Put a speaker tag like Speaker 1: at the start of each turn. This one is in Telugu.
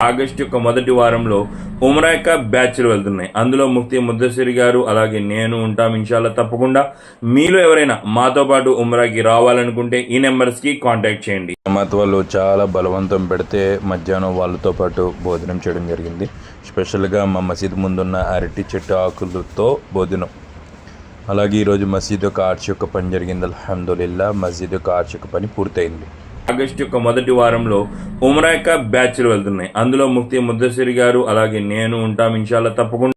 Speaker 1: ఆగస్టు యొక్క మొదటి వారంలో ఉమ్రా యొక్క బ్యాచ్లు వెళ్తున్నాయి. అందులో ముఫ్తి ముద్దసిరి గారు అలాగే నేను ఉంటాం ఇన్షాల్లా తప్పకుండా. మీలో ఎవరైనా మాతో పాటు ఉమ్రాకి రావాలనుకుంటే ఈ నెంబర్స్కి కాంటాక్ట్ చేయండి.
Speaker 2: జమాత్ వాళ్ళు చాలా బలవంతం పెడితే మధ్యాహ్నం వాళ్ళతో పాటు భోజనం చేయడం జరిగింది. స్పెషల్గా మా మసీద్ ముందున్న అరటి చెట్టు ఆకులతో భోజనం. అలాగే ఈరోజు మసీద్ యొక్క ఆర్చ్ యొక్క పని జరిగింది. అల్హమ్దుల్లా మసీద్ యొక్క ఆర్చ్ యొక్క పని పూర్తయింది.
Speaker 1: ఆగస్టు యొక్క మొదటి వారంలో ఉమ్రా బ్యాచ్లు వెళ్తున్నాయి. అందులో ముఫ్తీ ముద్దసిరి గారు అలాగే నేను ఉంటాం. ఇన్షాల్లా తప్పకుండా